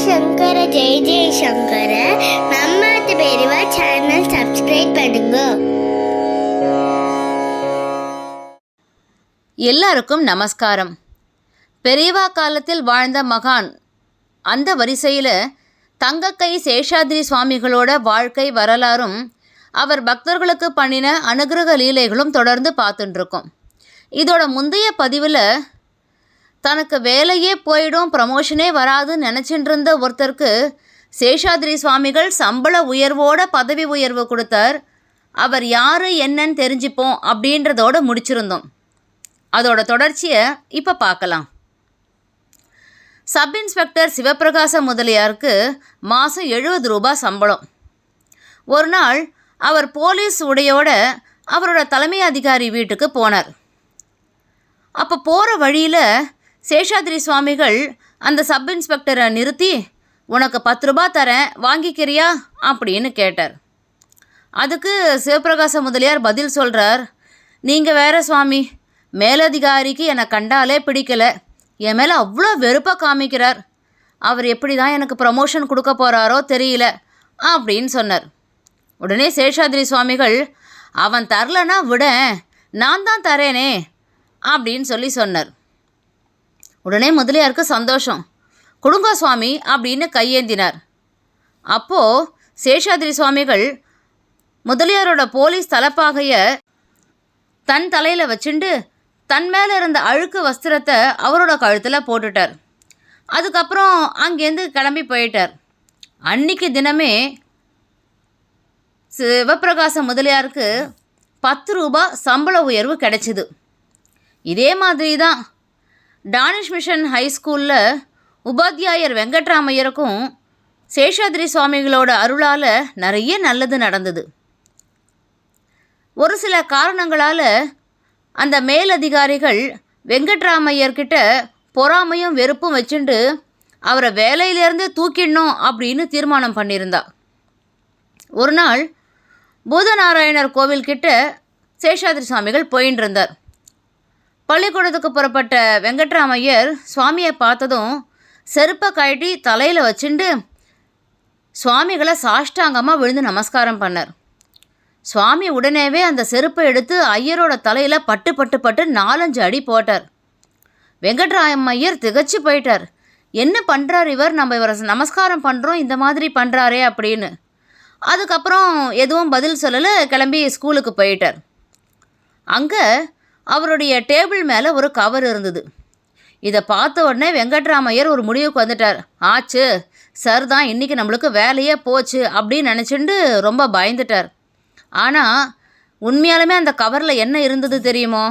சங்கர ஜெய ஜெய சங்கர நம்ம பெரியவா channel subscribe பண்ணுங்க எல்லாருக்கும் நமஸ்காரம் பெரியவா காலத்தில் வாழ்ந்த மகான் அந்த வரிசையில் தங்கக்கை சேஷாதிரி சுவாமிகளோட வாழ்க்கை வரலாறும் அவர் பக்தர்களுக்கு பண்ணின அனுகிரக லீலைகளும் தொடர்ந்து பார்த்துட்டு இருக்கோம் இதோட முந்தைய பதிவில் தனக்கு வேலையே போயிடும் ப்ரமோஷனே வராதுன்னு நினச்சிட்டு இருந்த ஒருத்தருக்கு சேஷாத்ரி சுவாமிகள் சம்பள உயர்வோட பதவி உயர்வு கொடுத்தார். அவர் யார் என்னன்னு தெரிஞ்சுப்போம் அப்படின்றதோட முடிச்சிருந்தோம். அதோட தொடர்ச்சியை இப்போ பார்க்கலாம். சப் இன்ஸ்பெக்டர் சிவபிரகாச முதலியாருக்கு மாதம் எழுபது ரூபாய் சம்பளம். ஒரு நாள் அவர் போலீஸ் உடையோட அவரோட தலைமை அதிகாரி வீட்டுக்கு போனார். அப்போ போகிற வழியில் சேஷாத்ரி சுவாமிகள் அந்த சப் இன்ஸ்பெக்டரை நிறுத்தி உனக்கு பத்து ரூபா தரேன் வாங்கிக்கிறியா? அப்படின்னு கேட்டார். அதுக்கு சிவபிரகாச முதலியார் பதில் சொல்கிறார் நீங்கள் வேற சுவாமி மேலதிகாரிக்கு என்னை கண்டாலே பிடிக்கல. என் மேலே அவ்வளோ வெறுப்பாக காமிக்கிறார். அவர் எப்படி தான் எனக்கு ப்ரமோஷன் கொடுக்க போகிறாரோ தெரியல அப்படின்னு சொன்னார். உடனே சேஷாத்ரி சுவாமிகள் அவன் தரலன்னா விட நான் தான் தரேனே அப்படின்னு சொல்லி சொன்னார். உடனே முதலியாருக்கு சந்தோஷம். கொடுங்க சுவாமி அப்படின்னு கையேந்தினார். அப்போது சேஷாதிரி சுவாமிகள் முதலியாரோட போலீஸ் தலைப்பாகையை தன் தலையில் வச்சுண்டு தன் மேலே இருந்த அழுக்கு வஸ்திரத்தை அவரோட கழுத்தில் போட்டுட்டார். அதுக்கப்புறம் அங்கேருந்து கிளம்பி போயிட்டார். அன்னைக்கு தினமே சிவப்பிரகாச முதலியாருக்கு பத்து ரூபா சம்பள உயர்வு கிடைச்சிது. இதே மாதிரி தான் டானிஷ் மிஷன் ஹை ஸ்கூலில் உபாத்தியாயர் வெங்கட்ராமையருக்கும் சேஷாதிரி சுவாமிகளோட அருளால் நிறைய நல்லது நடந்தது. ஒரு சில காரணங்களால் அந்த மேலதிகாரிகள் வெங்கட்ராமையர்கிட்ட பொறாமையும் வெறுப்பும் வச்சுண்டு அவரை வேலையிலேருந்து தூக்கிடணும் அப்படின்னு தீர்மானம் பண்ணியிருந்தா. ஒரு நாள் பூதநாராயணர் கோவில்கிட்ட சேஷாதிரி சுவாமிகள் போயின்னு இருந்தார் பள்ளிக்கூடத்துக்கு புறப்பட்ட வெங்கட்ராமையர் சுவாமியை பார்த்ததும் செருப்பை கழட்டி தலையில் வச்சுண்டு சுவாமிகளை சாஷ்டாங்கமாக விழுந்து நமஸ்காரம் பண்ணார். சுவாமி உடனேவே அந்த செருப்பை எடுத்து ஐயரோட தலையில் பட்டு பட்டு பட்டு நாலஞ்சு அடி போட்டார். வெங்கட்ராமையர் திகச்சு போயிட்டார். என்ன பண்ணுறார் இவர்? நம்ம இவரை நமஸ்காரம் பண்ணுறோம் இந்த மாதிரி பண்ணுறாரே அப்படின்னு. அதுக்கப்புறம் எதுவும் பதில் சொல்லலை கிளம்பி ஸ்கூலுக்கு போயிட்டார். அங்கே அவருடைய டேபிள் மேலே ஒரு கவர் இருந்தது. இதை பார்த்த உடனே வெங்கட்ராமையர் ஒரு முடிவுக்கு வந்துட்டார். ஆச்சு சார் தான் இன்றைக்கி நம்மளுக்கு வேலையே போச்சு அப்படின்னு நினச்சிண்டு ரொம்ப பயந்துட்டார். ஆனால் உண்மையாலுமே அந்த கவரில் என்ன இருந்தது தெரியுமோ?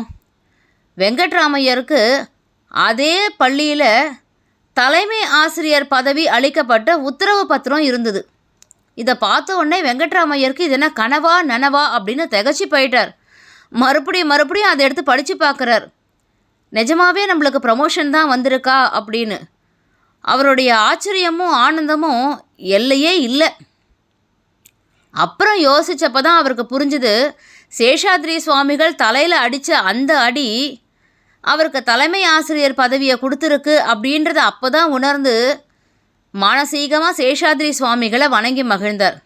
வெங்கட்ராமையருக்கு அதே பள்ளியில் தலைமை ஆசிரியர் பதவி அளிக்கப்பட்ட உத்தரவு பத்திரம் இருந்தது. இதை பார்த்த உடனே வெங்கட்ராமையருக்கு இது என்ன கனவா நனவா அப்படின்னு திகச்சு போயிட்டார். மறுபடியும் மறுபடியும் அதை எடுத்து படித்து பார்க்குறார். நிஜமாவே நம்மளுக்கு ப்ரமோஷன் தான் வந்திருக்கா அப்படின்னு. அவருடைய ஆச்சரியமும் ஆனந்தமும் எல்லையே இல்லை. அப்புறம் யோசித்தப்போ தான் அவருக்கு புரிஞ்சுது சேஷாத்ரி சுவாமிகள் தலையில் அடித்த அந்த அடி அவருக்கு தலைமை ஆசிரியர் பதவியை கொடுத்துருக்கு அப்படின்றத அப்போ தான் உணர்ந்து மானசீகமாக சேஷாத்ரி சுவாமிகளை வணங்கி மகிழ்ந்தார்.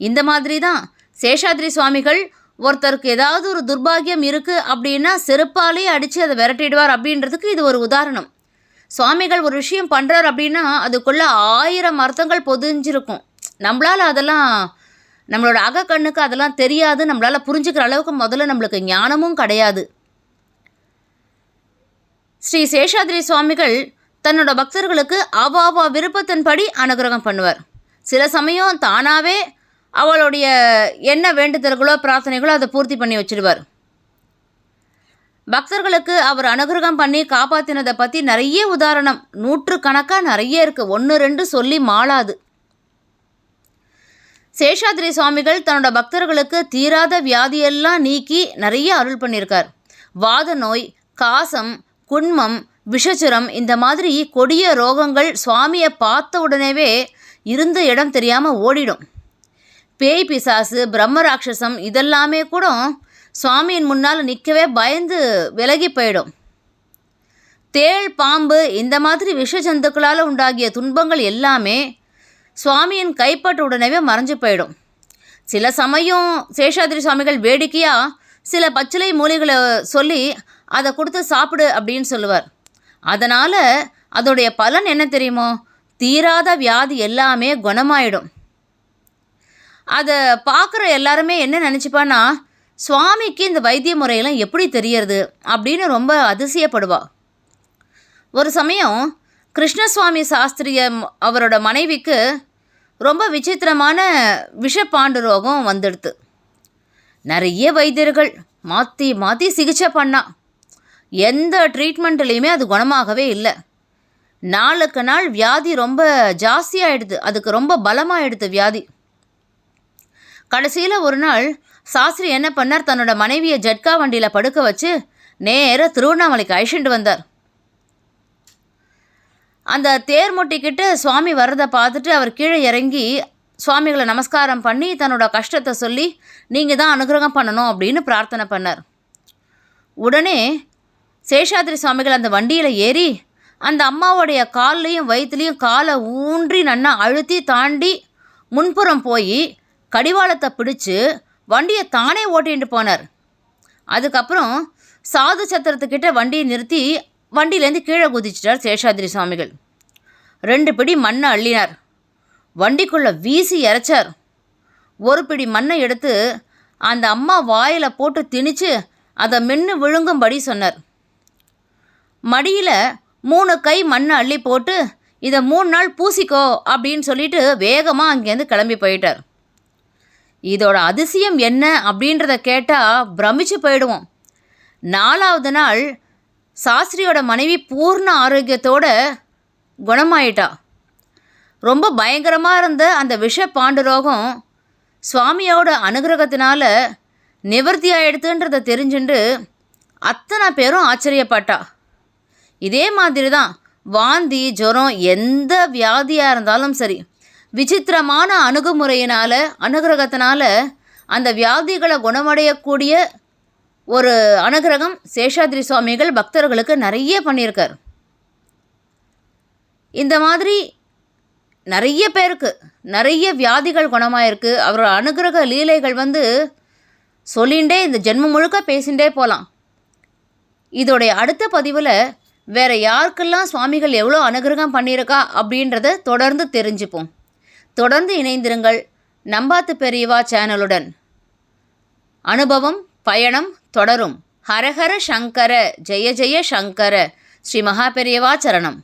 இந்த மாதிரி தான் சேஷாத்ரி சுவாமிகள் ஒருத்தருக்கு ஏதாவது ஒரு துர்பாகியம் இருக்குது அப்படின்னா செருப்பாலே அடித்து அதை விரட்டிடுவார் அப்படின்றதுக்கு இது ஒரு உதாரணம். சுவாமிகள் ஒரு விஷயம் பண்ணுறார் அப்படின்னா அதுக்குள்ளே ஆயிரம் அர்த்தங்கள் பொதிஞ்சிருக்கும். நம்மளால் அதெல்லாம் நம்மளோட அகக்கண்ணுக்கு அதெல்லாம் தெரியாது. நம்மளால் புரிஞ்சுக்கிற அளவுக்கு முதல்ல நம்மளுக்கு ஞானமும் கிடையாது. ஸ்ரீ சேஷாதிரி சுவாமிகள் தன்னோட பக்தர்களுக்கு அவ அவ விருப்பத்தின்படி அனுகிரகம் பண்ணுவார். சில சமயம் தானாகவே அவளுடைய என்ன வேண்டுதல்களோ பிரார்த்தனைகளோ அதை பூர்த்தி பண்ணி வச்சிடுவார். பக்தர்களுக்கு அவர் அனுகிரகம் பண்ணி காப்பாற்றினதை பற்றி நிறைய உதாரணம். நூற்று கணக்காக நிறைய இருக்குது ஒன்று ரெண்டு சொல்லி மாளாது. சேஷாத்ரி சுவாமிகள் தன்னோட பக்தர்களுக்கு தீராத வியாதியெல்லாம் நீக்கி நிறைய அருள் பண்ணியிருக்கார். வாத நோய் காசம் குண்மம் விஷச்சுரம் இந்த மாதிரி கொடிய ரோகங்கள் சுவாமியை பார்த்த உடனேவே இருந்த இடம் தெரியாமல் ஓடிடும். பேய் பிசாசு பிரம்ம ராட்சசம் இதெல்லாமே கூட சுவாமியின் முன்னால் நிற்கவே பயந்து விலகி போயிடும். தேள் பாம்பு இந்த மாதிரி விஷ ஜந்துக்களால் உண்டாகிய துன்பங்கள் எல்லாமே சுவாமியின் கைப்பற்ற உடனேவே மறைஞ்சு போயிடும். சில சமயம் சேஷாதிரி சுவாமிகள் வேடிக்கையாக சில பச்சிலை மூலிகளை சொல்லி அதை கொடுத்து சாப்பிடு அப்படின்னு சொல்லுவார். அதனால் அதோடைய பலன் என்ன தெரியுமோ? தீராத வியாதி எல்லாமே குணமாயிடும். அதை பார்க்குற எல்லாருமே என்ன நினச்சிப்பான்னா சுவாமிக்கு இந்த வைத்திய முறையெல்லாம் எப்படி தெரியறது? அப்படின்னு ரொம்ப அதிசயப்படுவா. ஒரு சமயம் கிருஷ்ணசுவாமி சாஸ்திரிய அவரோட மனைவிக்கு ரொம்ப விசித்திரமான விஷப்பாண்டு ரோகம் வந்துடுது நிறைய வைத்தியர்கள் மாற்றி மாற்றி சிகிச்சை பண்ணா. எந்த ட்ரீட்மெண்ட்லேயுமே அது குணமாகவே இல்லை. நாளுக்கு நாள் வியாதி ரொம்ப ஜாஸ்தியாகிடுது அதுக்கு ரொம்ப பலமாகிடுது வியாதி. கடைசியில் ஒரு நாள் சாஸ்திரி என்ன பண்ணார்? தன்னோட மனைவியை ஜட்கா வண்டியில் படுக்க வச்சு நேராக திருவண்ணாமலைக்கு அழிச்சுட்டு வந்தார். அந்த தேர் முட்டிக்கிட்டு சுவாமி வர்றதை பார்த்துட்டு அவர் கீழே இறங்கி சுவாமிகளை நமஸ்காரம் பண்ணி தன்னோட கஷ்டத்தை சொல்லி நீங்கள் தான் அனுகிரகம் பண்ணணும் அப்படின்னு பிரார்த்தனை பண்ணார். உடனே சேஷாத்ரி சுவாமிகள் அந்த வண்டியில் ஏறி அந்த அம்மாவுடைய கால்லையும் வயிற்றுலையும் காலை ஊன்றி நன்னா அழுத்தி தாண்டி முன்புறம் போய் கடிவாளத்தை பிடிச்சு வண்டியை தானே ஓட்டிட்டு போனார். அதுக்கப்புறம் சாது சத்திரத்துக்கிட்ட வண்டியை நிறுத்தி வண்டியிலேருந்து கீழே குதிச்சிட்டார் சேஷாத்ரி சுவாமிகள். ரெண்டு பிடி மண்ணை அள்ளினார். வண்டிக்குள்ளே வீசி இறைச்சார் ஒரு பிடி மண்ணை எடுத்து அந்த அம்மா வாயில் போட்டு திணிச்சு அதை மென்று விழுங்கும்படி சொன்னார். மடியில் மூணு கை மண்ணை அள்ளி போட்டு இதை மூணு நாள் பூசிக்கோ அப்படின்னு சொல்லிட்டு வேகமாக அங்கேருந்து கிளம்பி போயிட்டார். இதோட அதிசயம் என்ன அப்படின்றத கேட்டால் பிரமிச்சு போயிடுவோம். நாலாவது நாள் சாஸ்திரியோட மனைவி பூர்ண ஆரோக்கியத்தோட குணமாயிட்டா. ரொம்ப பயங்கரமாக இருந்த அந்த விஷ பாண்டுரோகம் சுவாமியோட அனுகிரகத்தினால நிவர்த்தி ஆயிடுத்துன்றதை தெரிஞ்சுண்டு அத்தனை பேரும் ஆச்சரியப்பட்டா. இதே மாதிரி தான் வாந்தி ஜுரம் எந்த வியாதியாக இருந்தாலும் சரி விசித்திரமான அணுகுமுறையினால் அனுகிரகத்தினால அந்த வியாதிகளை குணமடையக்கூடிய ஒரு அனுகிரகம் சேஷாத்ரி சுவாமிகள் பக்தர்களுக்கு நிறைய பண்ணியிருக்கார். இந்த மாதிரி நிறைய பேருக்கு நிறைய வியாதிகள் குணமாயிருக்கு. அவரோட அனுகிரக லீலைகள் வந்து சொல்லிண்டே இந்த ஜென்மம் முழுக்க பேசிகிட்டே போகலாம் இதோடைய அடுத்த பதிவில் வேறு யாருக்கெல்லாம் சுவாமிகள் எவ்வளோ அனுகிரகம் பண்ணியிருக்கா அப்படின்றத தொடர்ந்து தெரிஞ்சுப்போம். தொடர்ந்து இணைந்திருங்கள் நம்பாத்து பெரியவா சேனலுடன். அனுபவம் பயணம் தொடரும். ஹரஹர சங்கர ஜெய ஜெய சங்கர ஸ்ரீ மகா பெரியவா சரணம்.